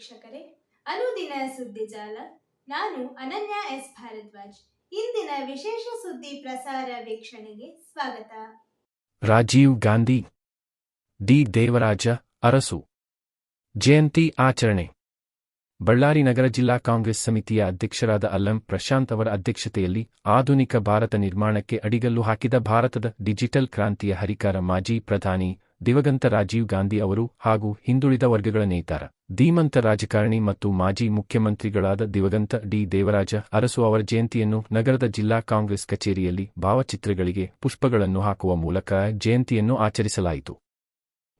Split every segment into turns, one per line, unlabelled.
ವೀಕ್ಷಕರೇ, ಅನುದಿನ ಸುದ್ದಿ ಜಾಲ. ನಾನು ಅನನ್ಯ ಎಸ್. ಭಾರದ್ವಾಜ್. ಇಂದಿನ ವಿಶೇಷ ಸುದ್ದಿ ಪ್ರಸಾರ ವೀಕ್ಷಣೆಗೆ ಸ್ವಾಗತ.
ರಾಜೀವ್ ಗಾಂಧಿ, ಡಿ. ದೇವರಾಜ ಅರಸು. ಜಯಂತಿ ಆಚರಣೆ. ಬಳ್ಳಾರಿ ನಗರ ಜಿಲ್ಲಾ ಕಾಂಗ್ರೆಸ್ ಸಮಿತಿಯ ಅಧ್ಯಕ್ಷರಾದ ಅಲ್ಲಂ ಪ್ರಶಾಂತ್ ಅವರ ಅಧ್ಯಕ್ಷತೆಯಲ್ಲಿ ಆಧುನಿಕ ಭಾರತ ನಿರ್ಮಾಣಕ್ಕೆ ಅಡಿಗಲ್ಲು ಹಾಕಿದ ಭಾರತದ ಡಿಜಿಟಲ್ ಕ್ರಾಂತಿಯ ಹರಿಕಾರ ಮಾಜಿ ಪ್ರಧಾನಿ ದಿವಂಗತ ರಾಜೀವ್ ಗಾಂಧಿ ಅವರು ಹಾಗೂ ಹಿಂದುಳಿದ ವರ್ಗಗಳ ನೇತಾರ ಧೀಮಂತ ರಾಜಕಾರಣಿ ಮತ್ತು ಮಾಜಿ ಮುಖ್ಯಮಂತ್ರಿಗಳಾದ ದಿವಗಂತ ಡಿ ದೇವರಾಜ ಅರಸು ಅವರ ಜಯಂತಿಯನ್ನು ನಗರದ ಜಿಲ್ಲಾ ಕಾಂಗ್ರೆಸ್ ಕಚೇರಿಯಲ್ಲಿ ಭಾವಚಿತ್ರಗಳಿಗೆ ಪುಷ್ಪಗಳನ್ನು ಹಾಕುವ ಮೂಲಕ ಜಯಂತಿಯನ್ನು ಆಚರಿಸಲಾಯಿತು.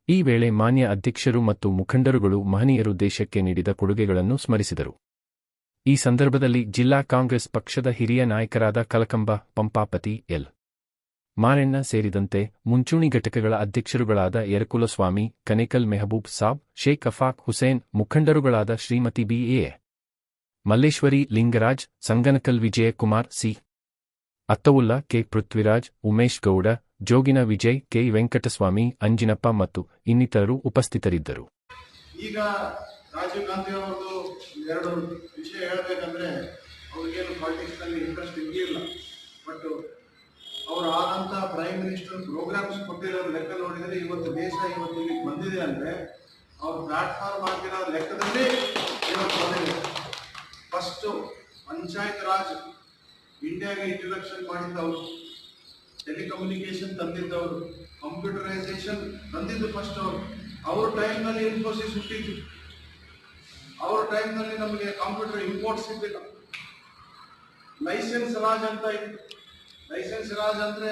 ಈ ವೇಳೆ ಮಾನ್ಯ ಅಧ್ಯಕ್ಷರು ಮತ್ತು ಮುಖಂಡರುಗಳು ಮಹನೀಯರು ದೇಶಕ್ಕೆ ನೀಡಿದ ಕೊಡುಗೆಗಳನ್ನು ಸ್ಮರಿಸಿದರು. ಈ ಸಂದರ್ಭದಲ್ಲಿ ಜಿಲ್ಲಾ ಕಾಂಗ್ರೆಸ್ ಪಕ್ಷದ ಹಿರಿಯ ನಾಯಕರಾದ ಕಲಕಂಬ ಪಂಪಾಪತಿ ಎಲ್. ಮಾರೆಣ್ಣ ಸೇರಿದಂತೆ ಮುಂಚೂಣಿ ಘಟಕಗಳ ಅಧ್ಯಕ್ಷರುಗಳಾದ Yarakulaswamy, Kanekal Mehboob Sab, Sheikh Afaq Hussain, ಮುಖಂಡರುಗಳಾದ Shrimati BA Malleshwari Lingaraj, Sanganakal Vijayakumar C. Attaulla K. Prithviraj, Umesh Gowda, Jogina Vijay, K. Venkataswamy, Anjinappa ಮತ್ತು ಇನ್ನಿತರರು ಉಪಸ್ಥಿತರಿದ್ದರು.
ಈಗ ರಾಜೀವ್ ಗಾಂಧಿ ಅವರದು ಎರಡು ವಿಷಯ ಹೇಳಬೇಕಂದ್ರೆ ಅವ್ರಿಗೇನು ಪಾಲಿಟಿಕ್ಸ್ನಲ್ಲಿ ಇಂಟ್ರೆಸ್ಟ್ ಇರಲಿಲ್ಲ ಬಟ್ ಅವರು ಆದಂಥ ಪ್ರೈಮ್ ಮಿನಿಸ್ಟರ್ ಪ್ರೋಗ್ರಾಮ್ಸ್ ಕೊಟ್ಟಿರೋ ಲೆಕ್ಕ ನೋಡಿದರೆ ಇವತ್ತು ದೇಶ ಇವತ್ತು ಇಲ್ಲಿ ಬಂದಿದೆ ಅಂದರೆ ಅವ್ರ ಪ್ಲಾಟ್ಫಾರ್ಮ್ ಆಗಿರೋ ಲೆಕ್ಕದಲ್ಲಿ ಇವತ್ತು ಬಂದಿದೆ. ಫಸ್ಟು ಪಂಚಾಯತ್ ರಾಜ್ ಇಂಡಿಯಾಗೆ ಇಂಟ್ರಡಕ್ಷನ್ ಮಾಡಿದ್ದವರು ಟೆಲಿಕಮ್ಯುನಿಕೇಶನ್ ತಂದಿದ್ದವರು ಕಂಪ್ಯೂಟರೈಸೇಷನ್ ತಂದಿದ್ದು ಫಸ್ಟ್ ಅವರು. ಅವ್ರ ಟೈಮ್ನಲ್ಲಿ ಇನ್ಫೋಸಿಸ್ ಹುಟ್ಟಿದ್ದು ಅವ್ರ ಟೈಮ್ನಲ್ಲಿ ನಮಗೆ ಕಂಪ್ಯೂಟರ್ ಇಂಪೋರ್ಟ್ ಸಿಗ್ಲಿಲ್ಲ. ಲೈಸೆನ್ಸ್ ರಾಜ್ ಅಂತ ಇತ್ತು. ಲೈಸೆನ್ಸ್ ರಾಜ್ ಅಂದ್ರೆ